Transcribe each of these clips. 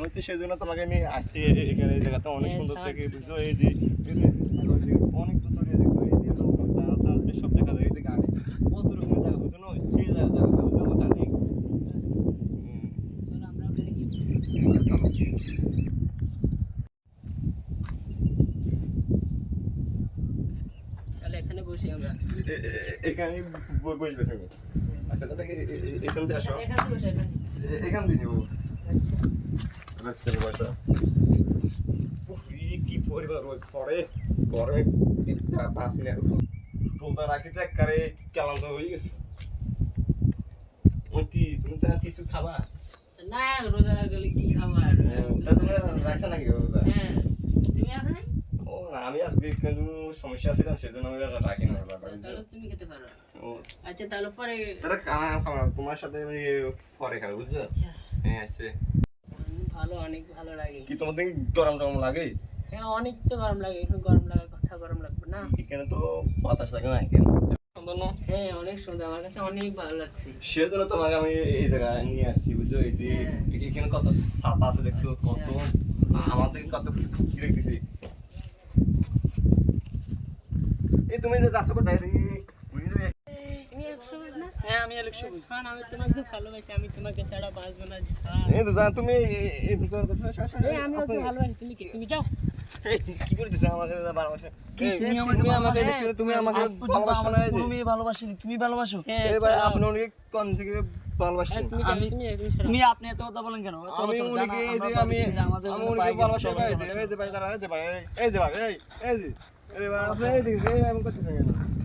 হয়েছে সেই জন্য তোমাকে আমি আসছি এখানে এই জায়গাটা অনেক হ্যাঁ, সুন্দর থাক। থেকে বুঝছ এই যে অনেক দূর দূরে দেখছ এই যে সব দেখা যায় এই যে গাড়ি। কত রকমের জায়গা বুঝছ না সেই জায়গা আমরা ওখানে তাহলে এখানে বসি আমরা। এখানে বসবে তুমি। আচ্ছা তাহলে এখান দিয়ে আসো। এখানে দিয়ে নিবো। আচ্ছা। কি পরিবার ওই পরে গরমে বাসি না রোদা রাখিতে একবারে ক্লান্ত হয়ে গেছে। কি তুমি তো কিছু খাবা? না রোজা গেলে কি খাবার রাখছো নাকি রোদা হ্যাঁ তুমি এখন? ও আমি আজকে একটু সমস্যা ছিল সেজন্য আমি রাখি না তুমি খেতে পারো। ও। আচ্ছা তাহলে পরে তোমার সাথে আমি পরে খাব বুঝছ? আচ্ছা। হ্যাঁ উম, ভালো অনেক ভালো লাগে। কি তোমাদের গরম টরম লাগে? হ্যাঁ অনেক তো গরম লাগে এখন গরম লাগার কথা গরম লাগবে না। এখানে তো বাতাস লাগে না এখানে হ্যাঁ অনেক সুন্দর আমার কাছে অনেক ভালো লাগছে। সেজন্য তোমাকে আমি এই জায়গায় নিয়ে আসছি বুঝছ? এই যে হ্যাঁ। এখানে কত ছাতা আছে দেখছ? কত আমাদের কত খুশি এই তুমি যে যাচ্ছ কোথায়? তুমি হ্যাঁ আমি আমি ভালোবাসি আমি আমি যে। হ্যাঁ ভাই। আপনি উনি কোন থেকে ভালোবাসেন। হ্যাঁ, তুমি আমি- আপনি এত কথা বলেন কেন? আমি উনিকে এই যে আমি আমি উনিকে ভালোবাসা যাবে। এই যে ভাই এই যে ভাই এই- এই যে ভাই এই এই যে এই ভাই আপনি এই দিকে এই আমি করতে যে দাঁড়া ও, এ, না,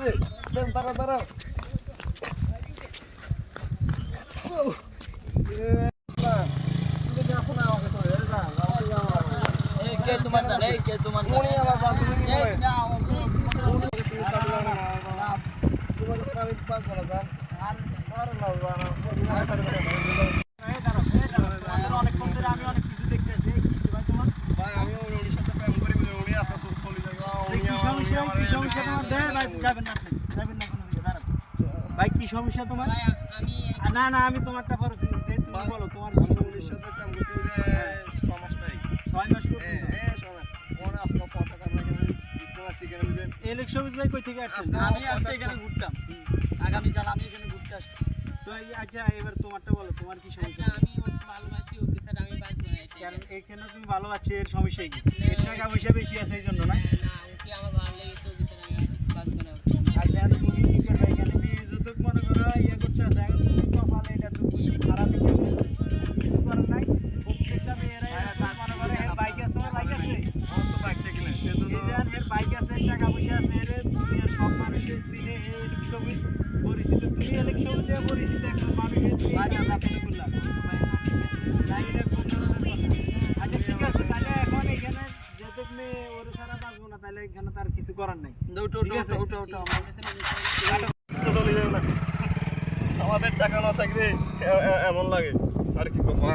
না। এই কে তোমার জানে এই কে তোমার? উনি আমার তুমি কি এই, বলে? না, আমার- উনি তুমি কাটবে না, না, না। তোমাকে তো আমি পাস করা যায়। আর না, না, না, না। অনেকক্ষণ ধরে আমি অনেক কিছু দেখতেছি এই কি ভাই তোমার ভাই, আমি ওই উনির সাথে প্রেম করি বলে উনি এত সুখ চলে যায়। আহ, উনি কি আমার- সমস্যা উনি আমার কি সমস্যা তোমার? ভাই যাবেন না আপনি যাবেন না কোনো দিকে দাঁড়ান ভাই কি সমস্যা তোমার? আমি না না আমি তোমারটা পরে তুমি বলো তোমার কি? সমস্যা? করছি। ছয় মাস আজকে ভাই কই থেকে আসছেন? আমি আসছি এখানে ঘুরতাম। আগামীকাল আমি এখানে ঘুরতে আসছি। তো আচ্ছা এবার তোমারটা বলো তোমার কি আচ্ছা সমস্যা আমি ভালোবাসি ওকে ছাড়া আমি বাঁচবো না এটাই কারণ ব্যাস। এখানে তুমি ভালো আছো এর সমস্যা কি? টাকা পয়সা বেশি আছে এই জন্য না? পরিচিত। তুমি এলিক সবুজে পরিচিত একটা মানুষের তুমি বাজার এটা আপনি করলা ভাই, না, ঠিক আছে। না, এটা কোন ধরনের কথা? তাহলে এখানে তার কিছু করার নাই। ঠিক আছে। আমাদের টাকা না থাকলে এ- এমন লাগে। আর কি কথা